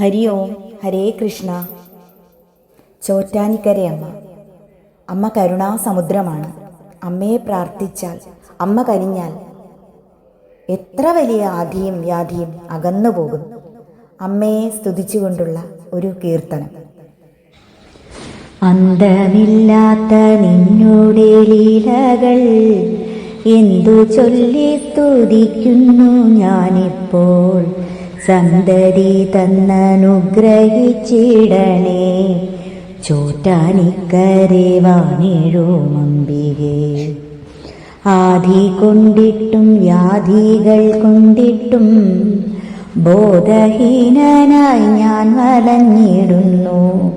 ഹരി ഓം ഹരേ കൃഷ്ണ. ചോറ്റാനിക്കരയമ്മ അമ്മ കരുണാസമുദ്രമാണ്. അമ്മയെ പ്രാർത്ഥിച്ചാൽ അമ്മ കനിഞ്ഞാൽ എത്ര വലിയ ആധിയും വ്യാധിയും അകന്നു പോകും. അമ്മയെ സ്തുതിച്ചുകൊണ്ടുള്ള ഒരു കീർത്തനം. അന്തമില്ലാത്ത നിന്നോടെ ലീലകൾ എന്തു ചൊല്ലി സ്തുതിക്കുന്നു ഞാനിപ്പോൾ. സന്തതി തന്നനുഗ്രഹിച്ചിടണേ. ചോറ്റാനിക്കരെ വാണിഴുമമ്പികേ ആധി കൊണ്ടിട്ടും വ്യാധികൾ കൊണ്ടിട്ടും ബോധഹീനനായി ഞാൻ വലഞ്ഞിടുന്നു.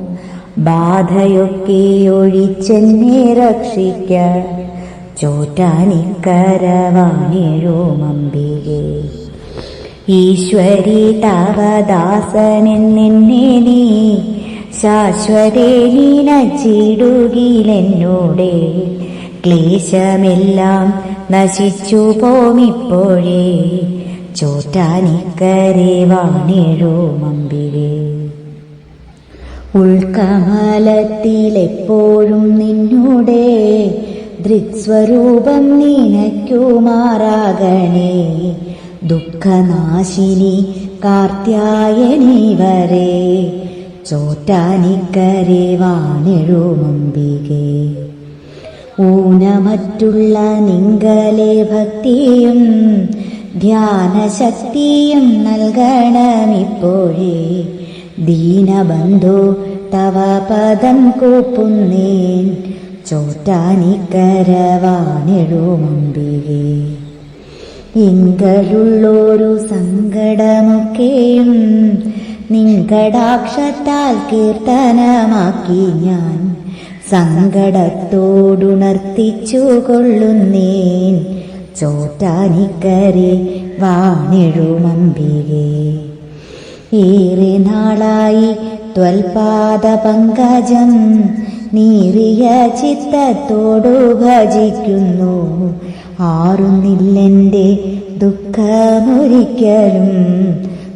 ബാധയൊക്കെ ഒഴിച്ചെന്നെ രക്ഷിക്ക. ചോറ്റാനിക്കരവാണിഴുമമ്പികേ ഈശ്വരി തവദാസനെന്നെ നീ ശാശ്വതേ നീനച്ചിടുകിലെന്നോടെ ക്ലേശമെല്ലാം നശിച്ചു പോമിപ്പോഴേ. ചോറ്റാനിക്കരെ വാണിഴുമമ്പികേ ഉൾക്കമലത്തിലെപ്പോഴും നിന്നൂടെ. ദൃക്സ്വരൂപം നിനയ്ക്കുമാറാകണേ ദുഃഖനാശിനി കാർത്യായനി വരെ ചോറ്റാനിക്കരെ വാണെഴുമമ്പികേ ഊനമറ്റുള്ള നിങ്കലെ ഭക്തിയും ധ്യാനശക്തിയും നൽകണമിപ്പോഴേ ദീനബന്ധു തവ പദം കൂപ്പുന്നേൻ ചോറ്റാനിക്കരവാണെഴുമമ്പികേ ഇങ്കലുള്ളൊരു സങ്കടമൊക്കെയും നിങ്കടാക്ഷത്താൽ കീർത്തനമാക്കി ഞാൻ സങ്കടത്തോടുണർത്തിച്ചു കൊള്ളുന്നേൻ ചോറ്റാനിക്കരെ വാണിഴുമമ്പികേ ഏറെ നാളായി ത്വൽപാദ പങ്കജം നീറിയ ചിത്തത്തോടു ഭജിക്കുന്നു. ആറുന്നില്ലെന്റെ ദുഃഖമൊരിക്കലും.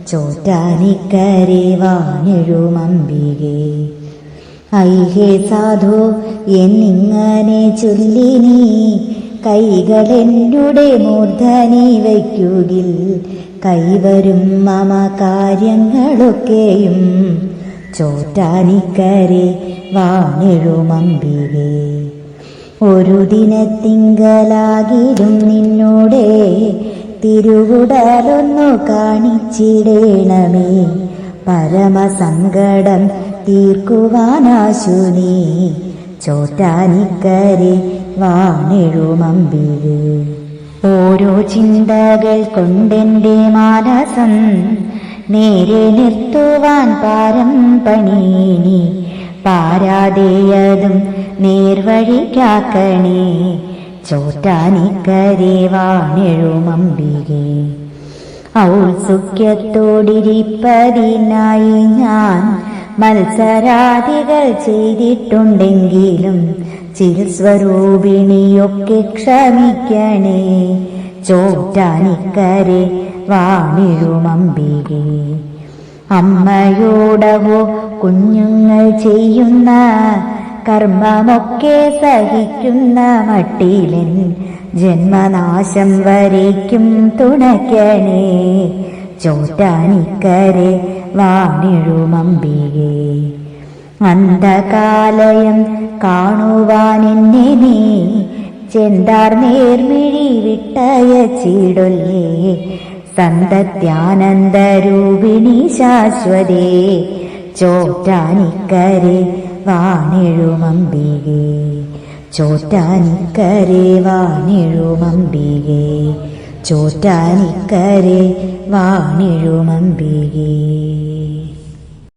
ചോറ്റാനിക്കരെ വാണിഴുമമ്പികേ ഐഹേ സാധു എന്നിങ്ങനെ ചൊല്ലിനി കൈകളെന്നുടെ മൂർധനി വയ്ക്കുകിൽ. കൈവരും മമ കാര്യങ്ങളൊക്കെയും ചോറ്റാനിക്കരെ വാണിഴുമമ്പികേ ഒരു ദിനത്തിങ്കലാകിലും നിന്നോടെ തിരുവുടലൊന്നു കാണിച്ചിടേണമേ. പരമസങ്കടം തീർക്കുവാനാശുനീ ചോറ്റാനിക്കരെ വാണെഴുമമ്പികേ ഓരോ ചിന്തകൾ കൊണ്ടെന്റെ മാനസം നേരെ നിർത്തുവാൻ പാരം പണീനി പാരാതെയതും നേർവഴിക്കാക്കണേ. ചോറ്റാനിക്കരെ വാണെഴുമമ്പികേ ഔത്സുഖ്യത്തോടിരിപ്പതിനായി ഞാൻ മത്സരാദികൾ ചെയ്തിട്ടുണ്ടെങ്കിലും ചിൽസ്വരൂപിണിയൊക്കെ ക്ഷമിക്കണേ. ചോറ്റാനിക്കരെ വാണിഴുമമ്പികേ അമ്മയോടവോ കുഞ്ഞുങ്ങൾ ചെയ്യുന്ന കർമ്മമൊക്കെ സഹിക്കുന്ന മട്ടിലൻ ജന്മനാശം വരയ്ക്കും തുണയ്ക്കണേ. ചോറ്റാനിക്കരെ വാണിഴുമമ്പികേ അന്ധകാലയം കാണുവാനെന്നെ നീ ചെന്താർ നേർമിഴി വിട്ടയച്ചിടൊല്ലേ സന്തത്യാനന്ദരൂപിണി ശാശ്വതേ. ചോറ്റാനിക്കരെ വാണിഴുമമ്പികേ ചോറ്റാനിക്കരെ വാണിഴുമമ്പികേ ചോറ്റാനിക്കരെ വാണിഴുമമ്പികേ